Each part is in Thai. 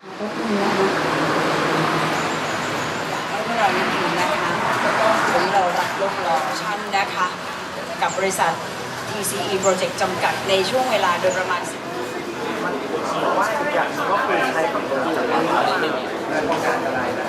ก็คือนะคะให้พวกเรานิดนึงนะคะวันนี้เรารับลงรอชั่นนะคะกับบริษัท TCE Project จำกัดในช่วงเวลาโดยประมาณ10ว่าอีกอย่างหนึ่งก็คือใช้กับตัวจักรยานและป้องการอะไรนะ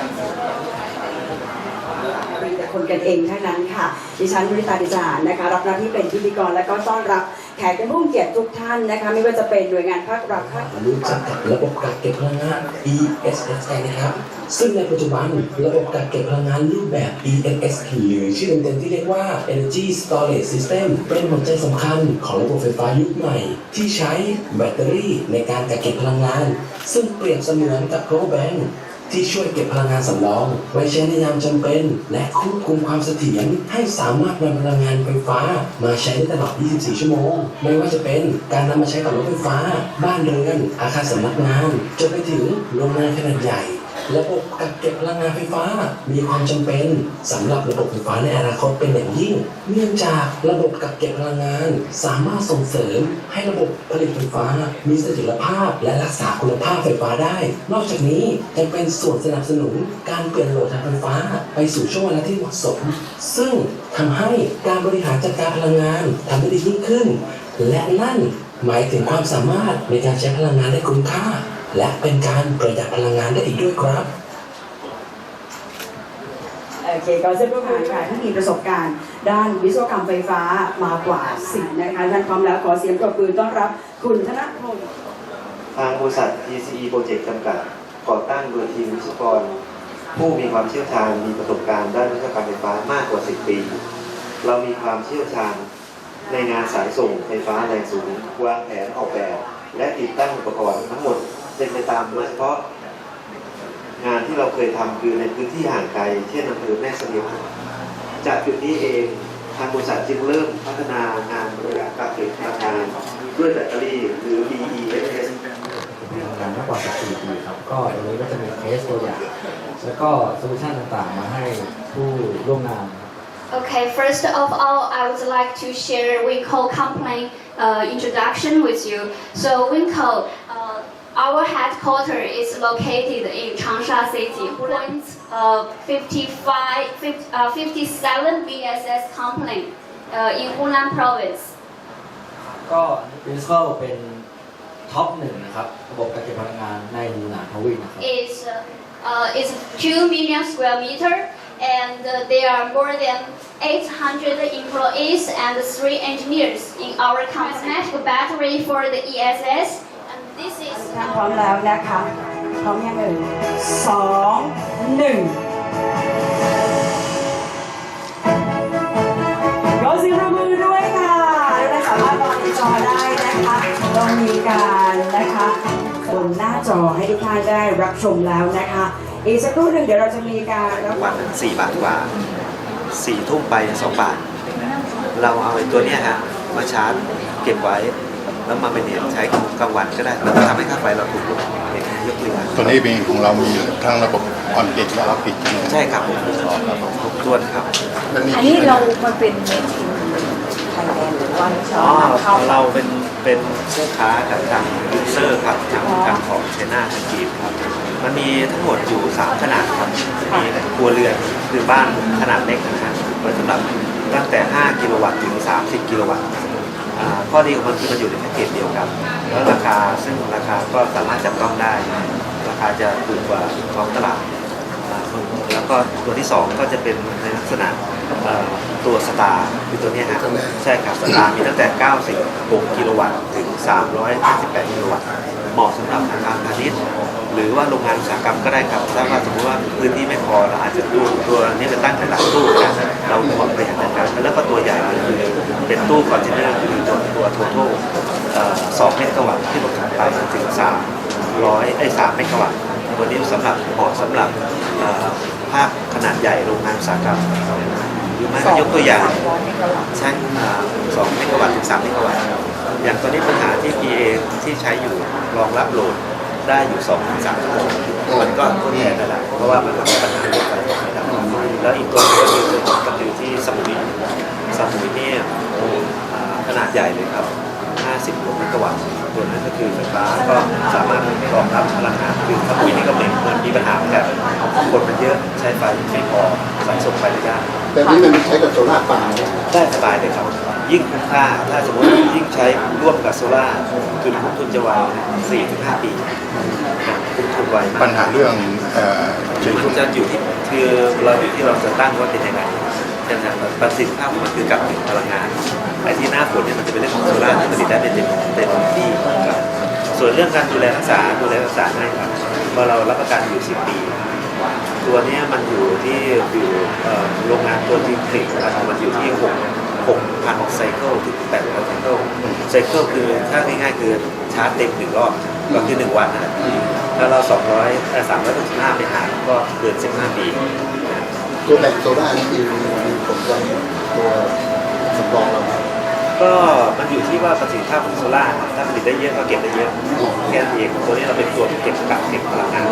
คนกันเองเท่านั้นค่ะ ดิฉันบริตาดิจานนะคะ รับหน้าที่เป็นพิธีกรและก็ต้อนรับแขกผู้เกียรติทุกท่านนะคะ ไม่ว่าจะเป็นหน่วยงานภาครัฐภาครู้จักกับระบบกักเก็บพลังงาน ESSI นะครับ ซึ่งในปัจจุบันระบบกักเก็บพลังงานรูปแบบ ESS หรือชื่อเต็มๆที่เรียกว่า Energy Storage System เป็นหัวใจสำคัญของระบบไฟฟ้ายุคใหม่ ที่ใช้แบตเตอรี่ในการกักเก็บพลังงาน ซึ่งเปรียบเสมือนกับ power bank ที่ช่วยเก็บพลังงานสำรอง ไว้ใช้ในยามจำเป็น และควบคุมความเสถียรให้สามารถนำพลังงานไฟฟ้า มาใช้ได้ตลอด 24 ชั่วโมง ไม่ว่าจะเป็นการนำมาใช้กับรถไฟฟ้า บ้านเรือน อาคารสำนักงาน จนไปถึงโรงงานขนาดใหญ่ ระบบกักเก็บพลังงานไฟฟ้า มีความจำเป็นสำหรับระบบไฟฟ้าในอนาคตเป็นอย่างยิ่ง เนื่องจากระบบกักเก็บพลังงาน สามารถส่งเสริมให้ระบบผลิตไฟฟ้า มีเสถียรภาพและรักษาคุณภาพไฟฟ้าได้ นอกจากนี้ยังเป็นส่วนสนับสนุนการเปลี่ยนโหลดทางไฟฟ้า ไปสู่ช่วงเวลาที่เหมาะสม ซึ่งทำให้การบริหารจัดการพลังงานทำได้ดียิ่งขึ้น และนั่นหมายถึงความสามารถในการใช้พลังงานได้คุ้มค่า และเป็นการประหยัดพลังงานได้อีกด้วยครับโอเคก็เส้นผู้ผ่านค่ะที่มีประสบการณ์ ด้านวิศวกรรมไฟฟ้ามากว่าสิบนะคะท่านพร้อมแล้วขอเสียงปรบมือต้อนรับคุณธนพงศ์ทางบริษัท TCE Project จำกัดก่อตั้งโดยทีมวิศวกร ผู้มีความเชี่ยวชาญมีประสบการณ์ด้านวิศวกรรมไฟฟ้ามากกว่า 10 ปี เรามีความเชี่ยวชาญในงานสายส่งไฟฟ้าแรงสูงวางแผนออกแบบ และติดตั้งอุปกรณ์ทั้งหมด เป็นไปตามโดยเฉพาะงานที่เราเคยทำคือในพื้นที่ห่างไกล เช่นอำเภอแม่เสลียงจากจุดนี้เองทางบริษัทจึงเริ่มพัฒนางานบริการกักเก็บพลังงานด้วยแบตเตอรี่หรือ BESS ทำงานมากกว่า14ปีครับ ก็ตรงนี้ก็จะมีเคสตัวอย่าง แล้วก็โซลูชันต่างๆ มาให้ผู้ร่วมงานครับ Okay, first of all, I would like to share Winco company uh, introduction with you. So Winco, uh, our headquarters is located in Changsha City, point uh, 55, 50, uh, 57 BSS company uh, in Hunan province. ก็ Principal เป็นท็อปหนึ่งนะครับ ระบบการเก็บพลังงานในหูหนานทวีนะครับ is uh, uh, is 2 million square meter and uh, there are more than 800 employees and 3 engineers in our company. Magnetic battery for the ESS and this is ท่านพร้อมแล้วนะคะ พร้อมยังเอ่ยสองหนึ่งขอเสียงปรบมือด้วยค่ะและสามารถมองในจอได้นะคะเรามีการนะคะบนหน้าจอให้ทุกท่านได้รับชมแล้วนะคะ อีกสักครู่หนึ่งเดี๋ยวเราจะมีการรับวันหนึ่งสี่บาทกว่าสี่ทุ่มไปสองบาท เราเอาไอ้ตัวเนี้ยฮะมาชาร์จเก็บไว้ แล้วมาเป็นเนี่ยใช้กลางวันก็ได้มันก็ทำให้ค่าไฟเราถูกลงอย่างนี้ยกตัวอย่างตัวนี้เป็นของเรามีทั้งระบบออนปิดและออฟปิดใช่ไหมใช่ครับผมอ๋อครับผมครบถ้วนครับแล้วมีอันนี้เรามันเป็นเมทินไทยแลนด์หรือว่าชออ๋อบเข้าเราเป็นเป็นผู้ค้ากับทางยูเซอร์ครับทางทางของเชน่าทางจีนครับมันมีทั้งหมดอยู่3ขนาดครับมีครัวเรือนคือบ้านขนาดเล็กนะฮะไว้สำหรับตั้งแต่ 5 กิโลวัตต์ถึง 30 กิโลวัตต์อ่า ข้อดีของมันคือมันอยู่ในแพ็กเกจเดียวกัน แล้วราคาซึ่งราคาก็สามารถจับต้องได้ ราคาจะถูกกว่าท้องตลาดแล้วก็ตัวที่ 2 ก็จะเป็นในลักษณะเอ่อตัวสตาร์คือตัวเนี้ยฮะใช่ครับสตาร์มีตั้งแต่ 96 กิโลวัตต์ถึง 358 กิโลวัตต์ เหมาะสำหรับอาคารพาณิชย์หรือว่าโรงงานอุตสาหกรรมก็ได้ครับถ้าว่าสมมติว่าพื้นที่ไม่พอเราอาจจะตู้ตัวนี้ไปตั้งในหลังตู้นะเราขอประหยัดนะครับแล้วก็ตัวใหญ่คือเป็นตู้คอนเทนเนอร์คือตัวตัวทัโต้สองเมกะวัตต์ที่เราขายไปถึง300ไอ้3เมกะวัตต์ตัวนี้สำหรับเหมาะสำหรับภาคขนาดใหญ่โรงงานอุตสาหกรรมหรือไม่ก็ยกตัวอย่างใช่สองเมกะวัตต์ถึงสามเมกะวัตต์ อย่างตอนนี้ปัญหาที่ PA ที่ใช้อยู่รองรับโหลดได้อยู่2อถึงสามชั่วโมงมันก็ทดแทนได้แล้วเพราะว่ามันทำให้ปัญหาเรื่องไฟฟ้าไม่ได้แล้วอีกตัวหนึงก็คือตัวก็คือที่สมุยสมุยเนี่ยโอ้อ่าขนาดใหญ่เลยครับ 50เมกะวัตต์ตัวนั้นก็คือไฟฟ้าก็สามารถรองรับพลังงานคือถ้าปีนี้ก็เหมือนเหมือนมีปัญหาเหมือนกันคนมันเยอะใช้ไฟไม่พอสะสมไฟไม่ได้แต่นี้มันใช้กับโซล่าร์ปาล์มได้สบายเลยครับ ยิ่งคุ้มค่า ถ้าสมมติยิ่งใช้ร่วมกับโซล่าร์จุดคุ้มทุนจะไว4ถึง5ปีคุ้มทุนไวมากปัญหาเรื่องเอ่อเชื้อมันจะอยู่ที่คือเราอยู่ที่เราจะตั้งว่าเป็นยังไงแต่ประสิทธิภาพของมันคือกับพลังงานไอ้ที่หน้าฝนเนี่ยมันจะเป็นเรื่องของโซล่าที่ผลิตได้เป็นเต็มเต็มที่ครับส่วนเรื่องการดูแลรักษาดูแลรักษาง่ายครับเพราะเรารับประกันอยู่10ปีตัวนี้มันอยู่ที่อยู่โรงงานตัวจริงผลิตนะครับมันอยู่ที่6 6,000ไซเคิลถึง8,000ไซเคิลไซเคิลคือถ้าง่ายๆคือชาร์จเต็มหนึ่งรอบก็คือ 1 วันนะครับแล้วเรา 200เอ่อ365ไปหารก็เกิน15 ปีตัวแบตโซล่าร์นี่คือมีผลกับตัวสำรองเราครับก็มันอยู่ที่ว่าประสิทธิภาพของโซล่าร์ถ้าผลิตได้เยอะก็เก็บได้เยอะแค่นั้นเองตัวนี้เราเป็นตัวเก็บกักเก็บพลังงาน